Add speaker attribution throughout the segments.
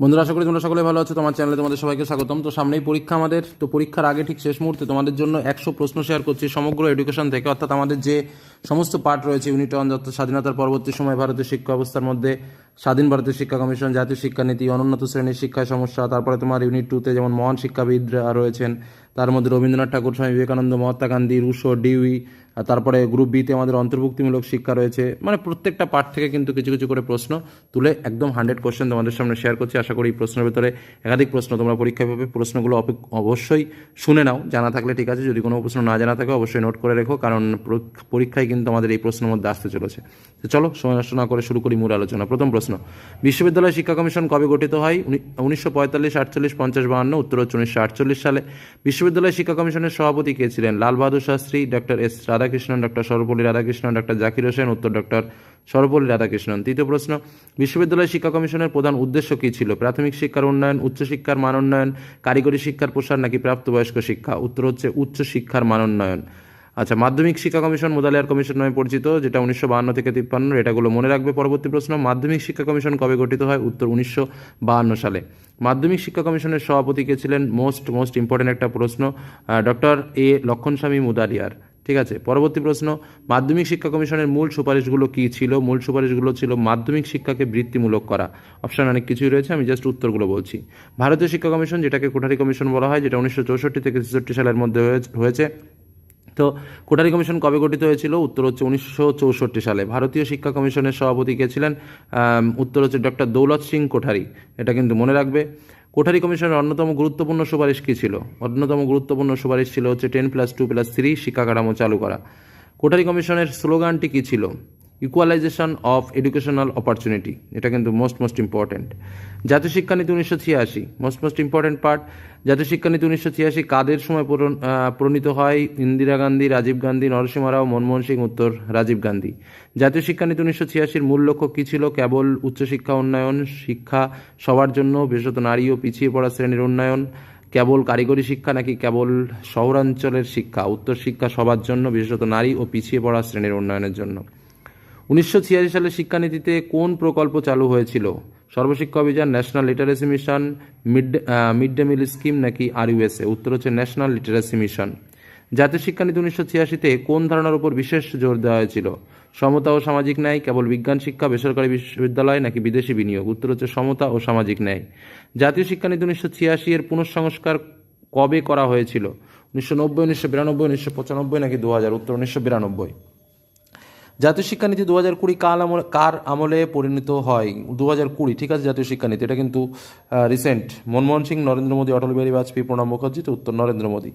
Speaker 1: বন্ধুরা, আশা করি তোমরা সকলে ভালো আছো। তোমার চ্যানেলে তোমাদের সবাইকে স্বাগতম। তো সামনেই পরীক্ষা আমাদের। তো পরীক্ষার আগে ঠিক শেষ মুহূর্তে তোমাদের জন্য একশো প্রশ্ন শেয়ার করছি সমগ্র এডুকেশন থেকে। অর্থাৎ আমাদের যে সমস্ত পার্ট রয়েছে ইউনিট ওয়ান অর্থাৎ স্বাধীনতার পরবর্তী সময় ভারতের শিক্ষা ব্যবস্থার মধ্যে, স্বাধীন ভারতের শিক্ষা কমিশন, জাতীয় শিক্ষানীতি, অনুন্নত শ্রেণির শিক্ষায় সমস্যা, তারপরে তোমার ইউনিট টুতে যেমন মহান শিক্ষাবিদরা রয়েছেন তার মধ্যে রবীন্দ্রনাথ ঠাকুর, স্বামী বিবেকানন্দ, মহাত্মা গান্ধী, রুশো, ডিউই তারপরে গ্রুপ বিতে আমাদের অন্তর্ভুক্তিমূলক শিক্ষা রয়েছে। মানে প্রত্যেকটা পার্ট থেকে কিন্তু কিছু কিছু করে প্রশ্ন তুলে একদম হান্ড্রেড কোশ্চেন তোমাদের সামনে শেয়ার করছি। আশা করি এই প্রশ্নের ভেতরে একাধিক প্রশ্ন তোমরা পরীক্ষায় পাবে। প্রশ্নগুলো অবশ্যই শুনে নাও, জানা থাকলে ঠিক আছে। যদি কোনো প্রশ্ন না জানা থাকে, অবশ্যই নোট করে রেখো, কারণ পরীক্ষায় কিন্তু আমাদের এই প্রশ্নের মধ্যে আসতে চলেছে। তো চলো, সময় নষ্ট না করে শুরু করি মূল আলোচনা। প্রথম প্রশ্ন, বিশ্ববিদ্যালয় শিক্ষা কমিশন কবে গঠিত হয়? উনিশশো পঁয়তাল্লিশ, আটচল্লিশ, পঞ্চাশ, বাহান্ন, উত্তর হচ্ছে উনিশশো আটচল্লিশ সালে। বিশ্ববিদ্যালয় শিক্ষা কমিশনের সভাপতি কে ছিলেন? Lal Bahadur Shastri, doctor S Radhakrishnan, doctor Sarvepalli Radhakrishnan, doctor Zakir Hussain, উত্তর ডক্টর সর্বপল্লী রাধাকৃষ্ণন। তৃতীয় প্রশ্ন বিশ্ববিদ্যালয় শিক্ষা কমিশনের প্রধান উদ্দেশ্য কী ছিল? প্রাথমিক শিক্ষার উন্নয়ন, উচ্চশিক্ষার মান উন্নয়ন, কারিগরি শিক্ষার প্রসার নাকি প্রাপ্তবয়স্ক শিক্ষা? উত্তর হচ্ছে উচ্চ শিক্ষার মান উন্নয়ন। আচ্ছা মাধ্যমিক শিক্ষা কমিশন মোদালিয়ার কমিশন নামে পরিচিত, যেটা উনিশশো বাহান্ন থেকে তিপ্পান্ন এটাগুলো মনে রাখবে পরবর্তী প্রশ্ন। মাধ্যমিক শিক্ষা কমিশন কবে গঠিত হয়? উত্তর উনিশশো বাহান্ন সালে। মাধ্যমিক শিক্ষা কমিশনের সভাপতি কে ছিলেন? মোস্ট মোস্ট ইম্পর্টেন্ট একটা প্রশ্ন ডক্টর এ লক্ষণস্বামী মুদালিয়ার। ঠিক আছে, পরবর্তী প্রশ্ন, মাধ্যমিক শিক্ষা কমিশনের মূল সুপারিশগুলো কী ছিল? মূল সুপারিশগুলো ছিল মাধ্যমিক শিক্ষাকে বৃত্তিমূলক করা। অপশন অনেক কিছুই রয়েছে, আমি জাস্ট উত্তরগুলো বলছি। ভারতীয় শিক্ষা কমিশন, যেটাকে কোঠারি কমিশন বলা হয়, যেটা উনিশশো চৌষট্টি থেকে ছেষট্টি সালের মধ্যে হয়ে- হয়েছে তো কোটারি কমিশন কবে গঠিত হয়েছিল? উত্তর হচ্ছে উনিশশো চৌষট্টি সালে। ভারতীয় শিক্ষা কমিশনের সভাপতি কে ছিলেন? উত্তর হচ্ছে ডক্টর দৌলত সিং কোঠারি। এটা কিন্তু মনে রাখবে। কোঠারি কমিশনের অন্যতম গুরুত্বপূর্ণ সুপারিশ কী ছিল? অন্যতম গুরুত্বপূর্ণ সুপারিশ ছিল হচ্ছে ten plus two plus three শিক্ষা কাঠামো চালু করা। কোঠারি কমিশনের স্লোগানটি কী ছিল? ইকুয়ালাইজেশন অফ এডুকেশনাল অপরচুনিটি এটা কিন্তু মোস্ট মোস্ট ইম্পর্ট্যান্ট জাতীয় শিক্ষানীতি উনিশশো ছিয়াশি মোস্ট মোস্ট ইম্পর্ট্যান্ট পার্ট জাতীয় শিক্ষানীতি উনিশশো ছিয়াশি কাদের সময় প্রণীত হয়? ইন্দিরা গান্ধী, রাজীব গান্ধী, নরসিংহ রাও, মনমোহন সিং, উত্তর, রাজীব গান্ধী। জাতীয় শিক্ষানীতি উনিশশো ছিয়াশির মূল লক্ষ্য কী ছিল? কেবল উচ্চশিক্ষা, উন্নয়ন, শিক্ষা সবার জন্য, বিশেষত নারী ও পিছিয়ে পড়া শ্রেণির উন্নয়ন, কেবল কারিগরি শিক্ষা নাকি কেবল শহরাঞ্চলের শিক্ষা? উত্তর, শিক্ষা সবার জন্য, বিশেষত নারী ও পিছিয়ে পড়া শ্রেণির উন্নয়নের জন্য। উনিশশো ছিয়াশি সালে শিক্ষানীতিতে কোন প্রকল্প চালু হয়েছিল? Sarva Shiksha Abhiyan, national literacy mission, mid mid day meal scheme নাকি আরইউএসএ? উত্তর হচ্ছে ন্যাশনাল লিটারেসি মিশন। জাতীয় শিক্ষানীতি উনিশশো ছিয়াশিতে কোন ধারণার উপর বিশেষ জোর দেওয়া হয়েছিল? সমতা ও সামাজিক ন্যায়, কেবল বিজ্ঞান শিক্ষা, বেসরকারি বিশ্ববিদ্যালয় নাকি বিদেশি বিনিয়োগ? উত্তর হচ্ছে সমতা ও সামাজিক ন্যায়। জাতীয় শিক্ষানীতি উনিশশো ছিয়াশি এর পুনঃসংস্কার কবে করা হয়েছিল? উনিশশো নব্বই, উনিশশো বিরানব্বই, উনিশশো পঁচানব্বই নাকি দু হাজার? উত্তর উনিশশো বিরানব্বই। জাতীয় শিক্ষানীতি দু হাজার কুড়ি কাল আমলে কার আমলে পরিণত হয়? দু হাজার কুড়ি, ঠিক আছে, জাতীয় শিক্ষানীতি। এটা কিন্তু রিসেন্ট মনমোহন সিং, নরেন্দ্র মোদী, অটল বিহারী বাজপেয়ী, প্রণব মুখার্জি, তো উত্তর নরেন্দ্র মোদী।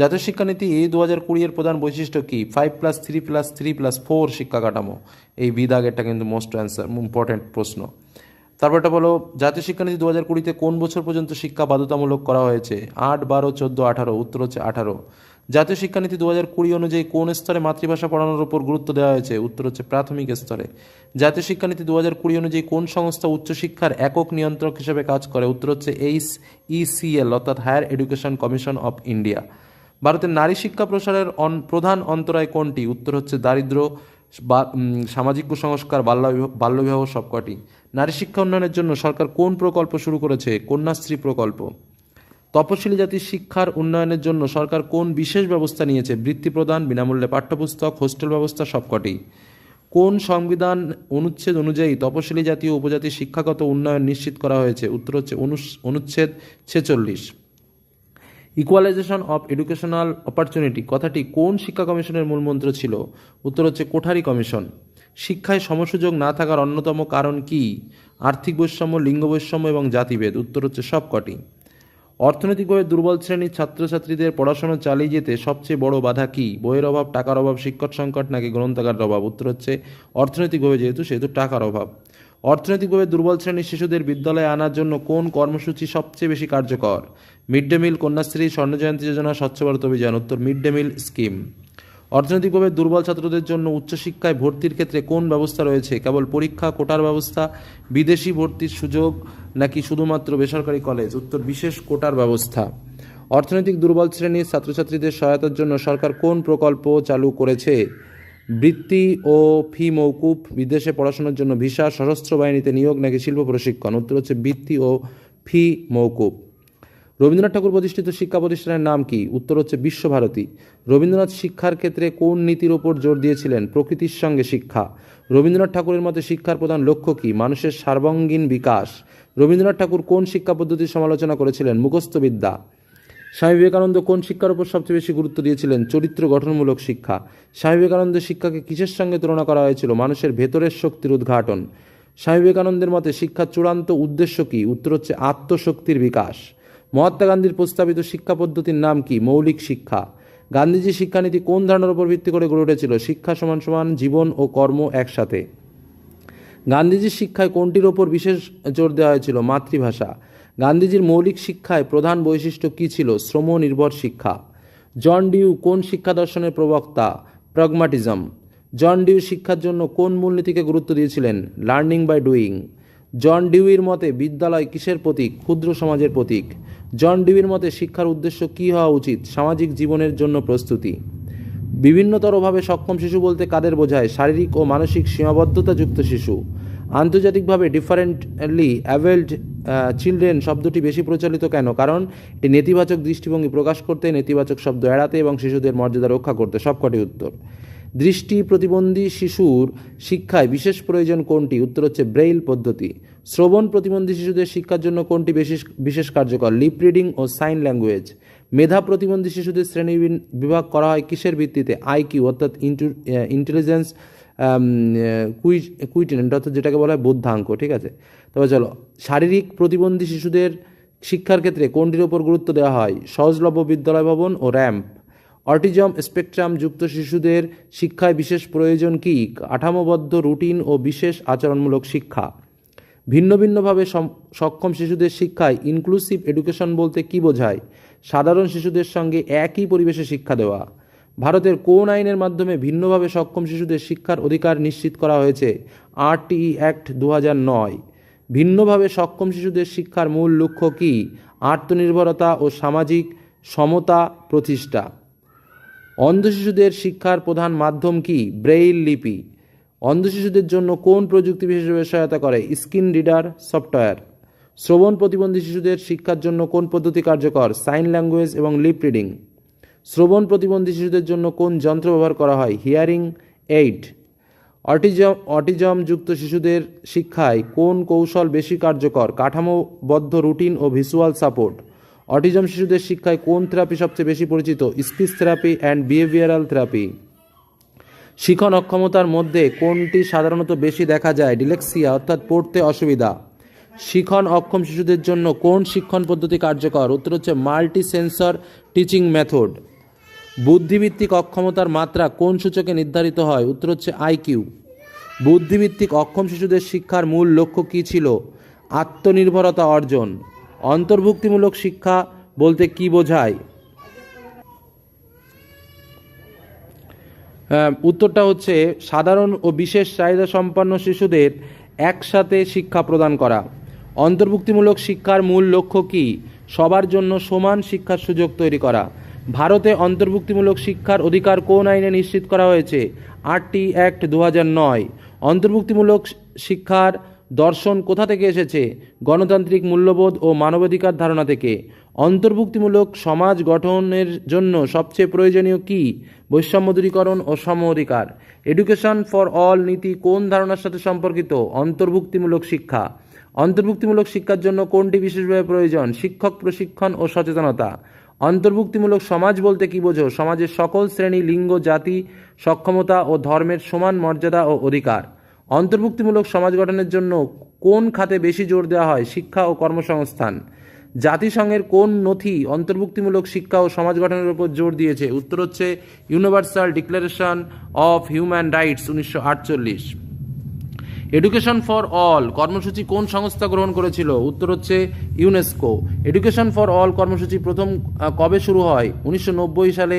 Speaker 1: জাতীয় শিক্ষানীতি এই দু হাজার কুড়ি এর প্রধান বৈশিষ্ট্য কি? Five plus three plus three plus four শিক্ষা কাঠামো। এই বিদাগ এটা কিন্তু মোস্ট অ্যান্সার ইম্পর্টেন্ট প্রশ্ন। তারপরটা বলো, জাতীয় শিক্ষানীতি দু হাজার কুড়িতে কোন বছর পর্যন্ত শিক্ষা বাধ্যতামূলক করা হয়েছে? আট, বারো, চোদ্দ, আঠারো, উত্তর হচ্ছে আঠারো। জাতীয় শিক্ষানীতি দু হাজার কুড়ি অনুযায়ী কোন স্তরে মাতৃভাষা পড়ানোর উপর গুরুত্ব দেওয়া হয়েছে? উত্তর হচ্ছে প্রাথমিক স্তরে। জাতীয় শিক্ষানীতি দু হাজার কুড়ি অনুযায়ী কোন সংস্থা উচ্চশিক্ষার একক নিয়ন্ত্রক হিসেবে কাজ করে? উত্তর হচ্ছে এইচ ইসিএল অর্থাৎ higher education commission of India. ভারতের নারী শিক্ষা প্রসারের প্রধান অন্তরায় কোনটি? উত্তর হচ্ছে দারিদ্র, বা সামাজিক কুসংস্কার বাল্যবিবাহ বাল্যবিবাহ সবকটি। নারী শিক্ষা উন্নয়নের জন্য সরকার কোন প্রকল্প শুরু করেছে? কন্যাশ্রী প্রকল্প। তপশিলি জাতির শিক্ষার উন্নয়নের জন্য সরকার কোন বিশেষ ব্যবস্থা নিয়েছে? বৃত্তি প্রদান, বিনামূল্যে পাঠ্যপুস্তক, হোস্টেল ব্যবস্থা সবকটি। কোন সংবিধান অনুচ্ছেদ অনুযায়ী তপশিলি জাতীয় উপজাতির শিক্ষাগত উন্নয়ন নিশ্চিত করা হয়েছে? উত্তর হচ্ছে অনুচ্ছেদ ছেচল্লিশ। ইকুয়ালাইজেশন অফ এডুকেশনাল অপরচুনিটি, কথাটি কোন শিক্ষা কমিশনের মূলমন্ত্র ছিল? উত্তর হচ্ছে কোঠারি কমিশন। শিক্ষায় সমসুযোগ না থাকার অন্যতম কারণ কি? আর্থিক বৈষম্য, লিঙ্গ বৈষম্য এবং জাতিভেদ, উত্তর হচ্ছে সবকটি। অর্থনৈতিকভাবে দুর্বল শ্রেণির ছাত্রছাত্রীদের পড়াশোনা চালিয়ে যেতে সবচেয়ে বড় বাধা কি? বইয়ের অভাব, টাকার অভাব, শিক্ষক সংকট নাকি গ্রন্থাগারের অভাব? উত্তর হচ্ছে, অর্থনৈতিকভাবে যেহেতু, সেহেতু টাকার অভাব। অর্থনৈতিকভাবে দুর্বল শ্রেণির শিশুদের বিদ্যালয়ে আনার জন্য কোন কর্মসূচি সবচেয়ে বেশি কার্যকর? মিড ডে মিল কন্যাশ্রী স্বর্ণ জয়ন্তী যোজনা, স্বচ্ছ ভারত অভিযান, উত্তর মিড ডে মিল স্কিম। অর্থনৈতিকভাবে দুর্বল ছাত্রদের জন্য উচ্চশিক্ষায় ভর্তির ক্ষেত্রে কোন ব্যবস্থা রয়েছে? কেবল পরীক্ষা, কোটার ব্যবস্থা, বিদেশি ভর্তির সুযোগ, নাকি শুধুমাত্র বেসরকারি কলেজ? উত্তর, বিশেষ কোটার ব্যবস্থা। অর্থনৈতিক দুর্বল শ্রেণির ছাত্রছাত্রীদের সহায়তার জন্য সরকার কোন প্রকল্প চালু করেছে? বৃত্তি ও ফি মৌকুফ বিদেশে পড়াশোনার জন্য ভিসা, সশস্ত্র বাহিনীতে নিয়োগ, নাকি শিল্প প্রশিক্ষণ? উত্তর হচ্ছে বৃত্তি ও ফি মৌকুব রবীন্দ্রনাথ ঠাকুর প্রতিষ্ঠিত শিক্ষা প্রতিষ্ঠানের নাম কি? উত্তর হচ্ছে বিশ্বভারতী। রবীন্দ্রনাথ শিক্ষার ক্ষেত্রে কোন নীতির ওপর জোর দিয়েছিলেন প্রকৃতির সঙ্গে শিক্ষা? রবীন্দ্রনাথ ঠাকুরের মতে শিক্ষার প্রধান লক্ষ্য কি? মানুষের সার্বাঙ্গীন বিকাশ। রবীন্দ্রনাথ ঠাকুর কোন শিক্ষা পদ্ধতির সমালোচনা করেছিলেন? মুখস্থবিদ্যা স্বামী বিবেকানন্দ কোন শিক্ষার উপর সবচেয়ে বেশি গুরুত্ব দিয়েছিলেন? চরিত্র গঠনমূলক শিক্ষা। স্বামী বিবেকানন্দের শিক্ষাকে কিসের সঙ্গে তুলনা করা হয়েছিল? মানুষের ভেতরের শক্তির উদ্ঘাটন। স্বামী বিবেকানন্দের মতে শিক্ষার চূড়ান্ত উদ্দেশ্য কি? উত্তর হচ্ছে আত্মশক্তির বিকাশ। মহাত্মা গান্ধীর প্রস্তাবিত শিক্ষা পদ্ধতির নাম কি? মৌলিক শিক্ষা। গান্ধীজি শিক্ষানীতি কোন ধারণার উপর ভিত্তি করে গড়ে উঠেছিল? শিক্ষা সমান সমান জীবন ও কর্ম একসাথে। গান্ধীজির শিক্ষায় কোনটির ওপর বিশেষ জোর দেওয়া হয়েছিল? মাতৃভাষা। গান্ধীজির মৌলিক শিক্ষায় প্রধান বৈশিষ্ট্য কী ছিল? শ্রম নির্ভর শিক্ষা। জন ডিউ কোন শিক্ষা দর্শনের প্রবক্তা? প্রগমাটিজম। জন ডিউ শিক্ষার জন্য কোন মূলনীতিকে গুরুত্ব দিয়েছিলেন? Learning by doing. জন ডিউইর মতে বিদ্যালয় কিসের প্রতীক? ক্ষুদ্র সমাজের প্রতীক। জন ডিউইর মতে শিক্ষার উদ্দেশ্য কী হওয়া উচিত? সামাজিক জীবনের জন্য প্রস্তুতি। বিভিন্নতরভাবে সক্ষম শিশু বলতে কাদের বোঝায়? শারীরিক ও মানসিক সীমাবদ্ধতাযুক্ত শিশু। আন্তর্জাতিকভাবে ডিফারেন্টলি অ্যাভেলড চিলড্রেন শব্দটি বেশি প্রচলিত কেন? কারণ এটি নেতিবাচক দৃষ্টিভঙ্গি প্রকাশ করতে, নেতিবাচক শব্দ এড়াতে এবং শিশুদের মর্যাদা রক্ষা করতে। সবকটি উত্তর। দৃষ্টি প্রতিবন্ধী শিশুর শিক্ষায় বিশেষ প্রয়োজন কোনটি? উত্তর হচ্ছে ব্রেইল পদ্ধতি। শ্রবণ প্রতিবন্ধী শিশুদের শিক্ষার জন্য কোনটি বিশেষ বিশেষ কার্যকর? লিপ রিডিং ও সাইন ল্যাঙ্গুয়েজ। মেধা প্রতিবন্ধী শিশুদের শ্রেণি বিভাগ করা হয় কিসের ভিত্তিতে? আইকিউ, অর্থাৎ ইন্টেলিজেন্স কুইজ কুইটেন্ট অর্থাৎ যেটাকে বলা হয় বুদ্ধাঙ্ক, ঠিক আছে? তবে চলো, শারীরিক প্রতিবন্ধী শিশুদের শিক্ষার ক্ষেত্রে কোনটির ওপর গুরুত্ব দেওয়া হয়? সহজলভ্য বিদ্যালয় ভবন ও র্যাম্প। অটিজম স্পেকট্রাম যুক্ত শিশুদের শিক্ষায় বিশেষ প্রয়োজন কী? কাঠামোবদ্ধ রুটিন ও বিশেষ আচরণমূলক শিক্ষা। ভিন্ন ভিন্নভাবে সক্ষম শিশুদের শিক্ষায় ইনক্লুসিভ এডুকেশন বলতে কি বোঝায়? সাধারণ শিশুদের সঙ্গে একই পরিবেশে শিক্ষা দেওয়া। ভারতের কোন আইনের মাধ্যমে ভিন্নভাবে সক্ষম শিশুদের শিক্ষার অধিকার নিশ্চিত করা হয়েছে? আরটিই অ্যাক্ট দু নয়। ভিন্নভাবে সক্ষম শিশুদের শিক্ষার মূল লক্ষ্য কি? আত্মনির্ভরতা ও সামাজিক সমতা প্রতিষ্ঠা। অন্ধ শিশুদের শিক্ষার প্রধান মাধ্যম কি? ব্রেইল লিপি। অন্ধ শিশুদের জন্য কোন প্রযুক্তি বিশেষভাবে সহায়তা করে? Screen reader, software. শ্রবণ প্রতিবন্ধী শিশুদের শিক্ষার জন্য কোন পদ্ধতি কার্যকর? সাইন ল্যাঙ্গুয়েজ এবং লিপ রিডিং। শ্রবণ প্রতিবন্ধী শিশুদের জন্য কোন যন্ত্র ব্যবহার করা হয়? হিয়ারিং এইড অটিজম অটিজম যুক্ত শিশুদের শিক্ষায় কোন কৌশল বেশি কার্যকর? কাঠামোবদ্ধ রুটিন ও ভিজুয়াল সাপোর্ট। অটিজম শিশুদের শিক্ষায় কোন থেরাপি সবচেয়ে বেশি পরিচিত? Speech therapy and behavioural therapy. শিখন অক্ষমতার মধ্যে কোনটি সাধারণত বেশি দেখা যায়? ডিলেক্সিয়া, অর্থাৎ পড়তে অসুবিধা। শিখন অক্ষম শিশুদের জন্য কোন শিক্ষণ পদ্ধতি কার্যকর? উত্তর হচ্ছে মাল্টি সেন্সর টিচিং মেথড। বুদ্ধিভিত্তিক অক্ষমতার মাত্রা কোন সূচকে নির্ধারিত হয়? উত্তর হচ্ছে আইকিউ বুদ্ধিভিত্তিক অক্ষম শিশুদের শিক্ষার মূল লক্ষ্য কী ছিল? আত্মনির্ভরতা অর্জন। অন্তর্ভুক্তিমূলক শিক্ষা বলতে কি বোঝায়? উত্তরটা হচ্ছে সাধারণ ও বিশেষ চাহিদা সম্পন্ন শিশুদের একসাথে শিক্ষা প্রদান করা। অন্তর্ভুক্তিমূলক শিক্ষার মূল লক্ষ্য কি? সবার জন্য সমান শিক্ষার সুযোগ তৈরি করা। ভারতে অন্তর্ভুক্তিমূলক শিক্ষার অধিকার কোন আইনে নিশ্চিত করা হয়েছে? আটটি অ্যাক্ট দু অন্তর্ভুক্তিমূলক শিক্ষার দর্শন কোথা থেকে এসেছে? গণতান্ত্রিক মূল্যবোধ ও মানবাধিকার ধারণা থেকে। অন্তর্ভুক্তিমূলক সমাজ গঠনের জন্য সবচেয়ে প্রয়োজনীয় কি? বৈষম্য দূরীকরণ ও সম অধিকার এডুকেশন ফর অল নীতি কোন ধারণার সাথে সম্পর্কিত? অন্তর্ভুক্তিমূলক শিক্ষা। অন্তর্ভুক্তিমূলক শিক্ষার জন্য কোনটি বিশেষভাবে প্রয়োজন? শিক্ষক প্রশিক্ষণ ও সচেতনতা। অন্তর্ভুক্তিমূলক সমাজ বলতে কি বোঝো? সমাজের সকল শ্রেণি, লিঙ্গ, জাতি, সক্ষমতা ও ধর্মের সমান মর্যাদা ও অধিকার। অন্তর্ভুক্তিমূলক সমাজ গঠনের জন্য কোন খাতে বেশি জোর দেওয়া হয় শিক্ষা ও কর্মসংস্থান? জাতিসংঘের কোন নথি অন্তর্ভুক্তিমূলক শিক্ষা ও সমাজ গঠনের উপর জোর দিয়েছে? উত্তর হচ্ছে universal declaration of human rights উনিশশো আটচল্লিশ। এডুকেশন ফর অল কর্মসূচি কোন সংস্থা গ্রহণ করেছিল? উত্তর হচ্ছে ইউনেস্কো এডুকেশন ফর অল কর্মসূচি প্রথম কবে শুরু হয়? উনিশশো নব্বই সালে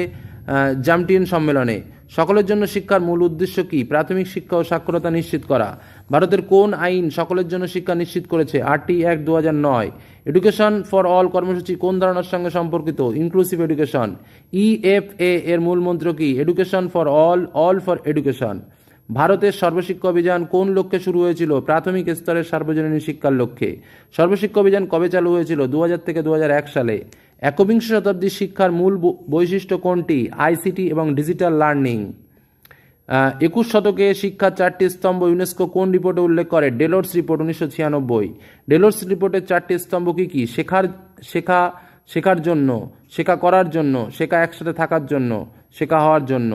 Speaker 1: জামটিন সম্মেলনে। সকলের জন্য শিক্ষার মূল উদ্দেশ্য কি? প্রাথমিক শিক্ষা ও সাক্ষরতা নিশ্চিত করা। ভারতের কোন আইন সকলের জন্য শিক্ষা নিশ্চিত করেছে? আরটি এক দু হাজার নয়। এডুকেশন ফর অল কর্মসূচি কোন ধারণার সঙ্গে সম্পর্কিত? ইনক্লুসিভ এডুকেশন ইএফএ এর মূল মন্ত্র কি? Education for all all for education ভারতের সর্বশিক্ষা অভিযান কোন লক্ষ্যে শুরু হয়েছিল? প্রাথমিক স্তরের সার্বজনীন শিক্ষার লক্ষ্যে। সর্বশিক্ষা অভিযান কবে চালু হয়েছিল? দু হাজার থেকে দু হাজার এক সালে। একবিংশ শতাব্দীর শিক্ষার মূল বৈশিষ্ট্য কোনটি? আইসিটি এবং ডিজিটাল লার্নিং। একুশ শতকে শিক্ষার চারটি স্তম্ভ ইউনেস্কো কোন রিপোর্টে উল্লেখ করে? ডেলোর্স রিপোর্ট উনিশশো ছিয়ানব্বই। ডেলোর্স রিপোর্টের চারটি স্তম্ভ কি কি? শেখার, শেখা, শেখার জন্য, শেখা করার জন্য, শেখা একসাথে থাকার জন্য, শেখা হওয়ার জন্য।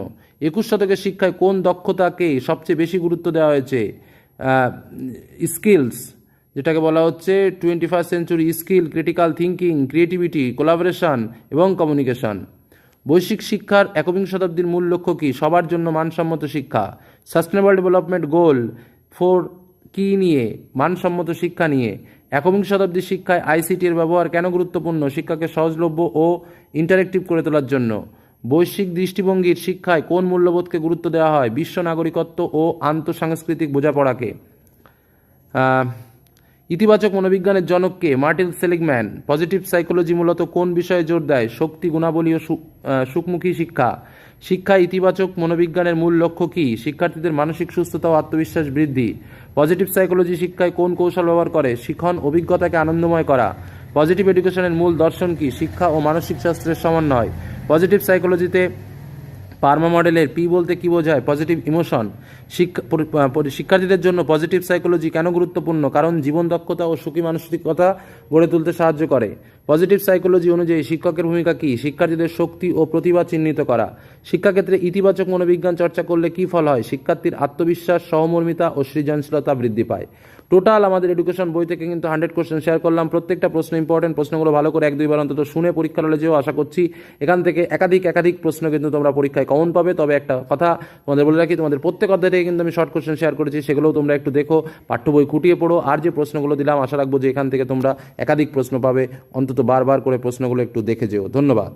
Speaker 1: একুশ শতকের শিক্ষায় কোন দক্ষতাকে সবচেয়ে বেশি গুরুত্ব দেওয়া হয়েছে? স্কিলস যেটাকে বলা হচ্ছে twenty first century skill critical thinking creativity collaboration এবং কমিউনিকেশন বৈশ্বিক শিক্ষার একবিংশ শতাব্দীর মূল লক্ষ্য কী? সবার জন্য মানসম্মত শিক্ষা। সাস্টেনেবল ডেভেলপমেন্ট গোল ফোর কি নিয়ে? মানসম্মত শিক্ষা নিয়ে। একবিংশ শতাব্দীর শিক্ষায় আইসিটির ব্যবহার কেন গুরুত্বপূর্ণ? শিক্ষাকে সহজলভ্য ও ইন্টারেক্টিভ করে তোলার জন্য। বৈশ্বিক দৃষ্টিভঙ্গির শিক্ষায় কোন মূল্যবোধকে গুরুত্ব দেওয়া হয়? বিশ্ব নাগরিকত্ব ও আন্তঃসাংস্কৃতিক বোঝাপড়াকে। ইতিবাচক মনোবিজ্ঞানের জনককে মার্টিন সেলিগম্যান। পজিটিভ সাইকোলজি মূলত কোন বিষয়ে জোর দেয়? শক্তি, গুণাবলী ও সুখমুখী শিক্ষা। শিক্ষা ইতিবাচক মনোবিজ্ঞানের মূল লক্ষ্য কী? শিক্ষার্থীদের মানসিক সুস্থতা ও আত্মবিশ্বাস বৃদ্ধি। পজিটিভ সাইকোলজি শিক্ষায় কোন কৌশল ব্যবহার করে? শিখন অভিজ্ঞতাকে আনন্দময় করা। পজিটিভ এডুকেশনের মূল দর্শন কী? শিক্ষা ও মানসিক শাস্ত্রের সমন্বয়। পজিটিভ সাইকোলজিতে পার্মা মডেলের পি বলতে কি বোঝায়? পজিটিভ ইমোশন শিক্ষা শিক্ষার্থীদের জন্য পজিটিভ সাইকোলজি কেন গুরুত্বপূর্ণ? কারণ জীবন দক্ষতা ও সুখী মানসিকতা গড়ে তুলতে সাহায্য করে। পজিটিভ সাইকোলজি অনুযায়ী শিক্ষকের ভূমিকা কি? শিক্ষার্থীদের শক্তি ও প্রতিভা চিহ্নিত করা। শিক্ষাক্ষেত্রে ইতিবাচক মনোবিজ্ঞান চর্চা করলে কি ফল হয়? শিক্ষার্থীর আত্মবিশ্বাস, সহমর্মিতা ও সৃজনশীলতা বৃদ্ধি পায়। টোটাল আমাদের এডুকেশন বই থেকে কিন্তু হান্ড্রেড কোশ্চেন শেয়ার করলাম। প্রত্যেকটা প্রশ্ন ইম্পর্টেন্ট প্রশ্নগুলো ভালো করে এক দুইবার অন্তত শুনে পরীক্ষা হলে যেও আশা করছি। এখান থেকে একাধিক একাধিক প্রশ্ন কিন্তু তোমরা পরীক্ষায় কমন পাবে। তবে একটা কথা তোমাদের বলে রাখি, তোমাদের প্রত্যেক অধ্যায় থেকে কিন্তু আমি শর্ট কোশ্চেন শেয়ার করেছি, সেগুলোও তোমরা একটু দেখো, পাঠ্য বই খুঁটিয়ে পড়ো। আর যে প্রশ্নগুলো দিলাম, আশা রাখব যে এখান থেকে তোমরা একাধিক প্রশ্ন পাবে। অন্তত বারবার করে প্রশ্নগুলো একটু দেখে যেও। ধন্যবাদ।